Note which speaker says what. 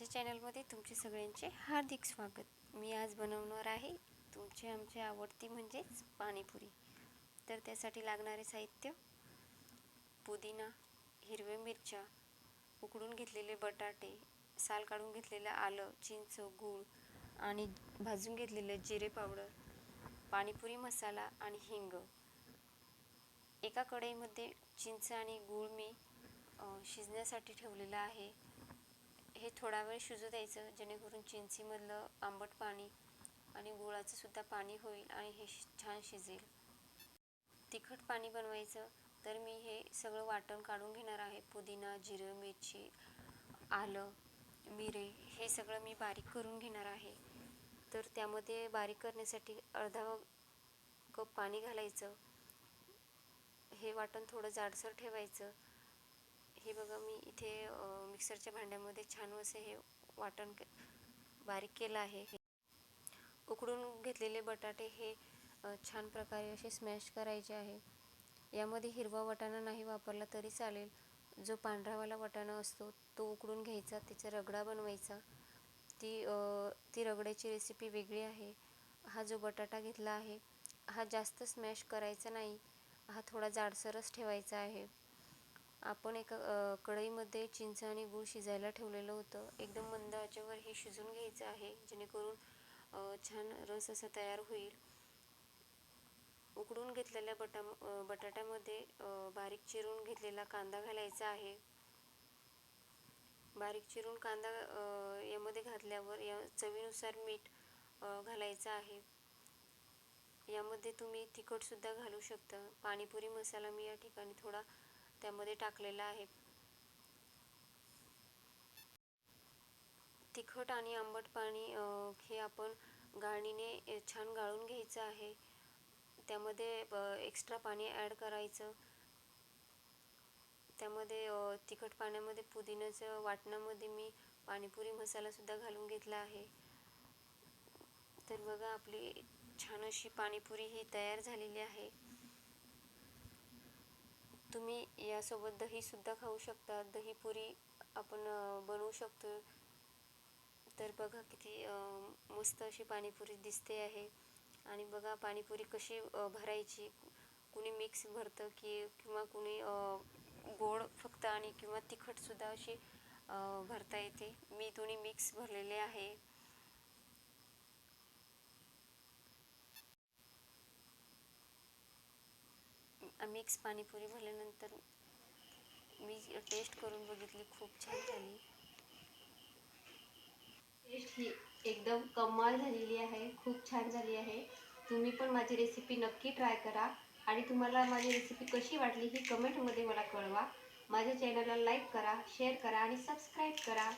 Speaker 1: माझ्या चॅनलमध्ये तुमचे सगळ्यांचे हार्दिक स्वागत. मी आज बनवणार आहे तुमचे आमची आवडती म्हणजेच पाणीपुरी. तर त्यासाठी लागणारे साहित्य पुदिना हिरव्या मिरच्या उकडून घेतलेले बटाटे साल काढून घेतलेलं आलं चिंच गूळ आणि भाजून घेतलेलं जिरे पावडर पाणीपुरी मसाला आणि हिंग. एका कढईमध्ये चिंच आणि गूळ मी शिजण्यासाठी ठेवलेलं आहे. हे थोडा वेळ शिजू द्यायचं जेणेकरून चिंचीमधलं आंबट पाणी आणि गुळाचंसुद्धा पाणी होईल आणि हे शि- छान शिजेल. तिखट पाणी बनवायचं तर मी हे सगळं वाटण काढून घेणार आहे. पुदिना जिरं मिरची आलं मिरे हे सगळं मी बारीक करून घेणार आहे. तर त्यामध्ये बारीक करण्यासाठी अर्धा कप पाणी घालायचं. हे वाटण थोडं जाडसर ठेवायचं. हे बघा मी इथे मिक्सरच्या भांड्यामध्ये छान असे हे वाटण के- बारीक केलं आहे. उकडून घेतलेले बटाटे हे छान प्रकारे असे स्मॅश करायचे आहे. यामध्ये हिरवा वाटाणा नाही वापरला तरी चालेल. जो पांढरावाला वाटाणा असतो तो उकडून घ्यायचा त्याचा रगडा बनवायचा. ती ती रगड्याची रेसिपी वेगळी आहे. हा जो बटाटा घेतला आहे हा जास्त स्मॅश करायचा नाही. हा थोडा जाडसरच ठेवायचा आहे. आपण एका कढईमध्ये चिंच आणि गूळ शिजायला ठेवलेलं होतं. एकदम मंद आचेवर हे शिजून घ्यायचं आहे जेणेकरून छान रस असा तयार होईल. उकडून घेतलेल्या बटा बटाट्यामध्ये बारीक चिरून घेतलेला कांदा घालायचा आहे. बारीक चिरून कांदा यामध्ये घातल्यावर या चवीनुसार मीठ घालायचं आहे. यामध्ये तुम्ही तिखटसुद्धा घालू शकता. पाणीपुरी मसाला मी या ठिकाणी थोडा त्यामध्ये टाकलेला आहे. तिखट आणि आंबट पाणी हे आपण गाळणीने छान गाळून घ्यायचं आहे. त्यामध्ये एक्स्ट्रा पाणी ॲड करायचं. त्यामध्ये तिखट पाण्यामध्ये पुदिन्याचं वाटणामध्ये मी पाणीपुरी मसालासुद्धा घालून घेतला आहे. तर बघा आपली छान अशी पाणीपुरी ही तयार झालेली आहे. तुम्ही यासोबत दहीसुद्धा खाऊ शकता. दहीपुरी आपण बनवू शकतो. तर बघा किती मस्त अशी पाणीपुरी दिसते आहे. आणि बघा पाणीपुरी कशी भरायची. कुणी मिक्स भरतं की किंवा कुणी गोड फक्त आणि किंवा तिखटसुद्धा अशी भरता येते. मी दोन्ही मिक्स भरलेले आहे. मिक्स पाणीपुरी भरल्यानंतर मी टेस्ट करून बघितली खूप छान झाली. टेस्ट ही एकदम कमाल झालेली आहे खूप छान झाली आहे. तुम्ही पण माझी रेसिपी नक्की ट्राय करा आणि तुम्हाला माझी रेसिपी कशी वाटली ही कमेंटमध्ये मला कळवा. माझ्या चॅनलला लाईक करा शेअर करा आणि सबस्क्राईब करा.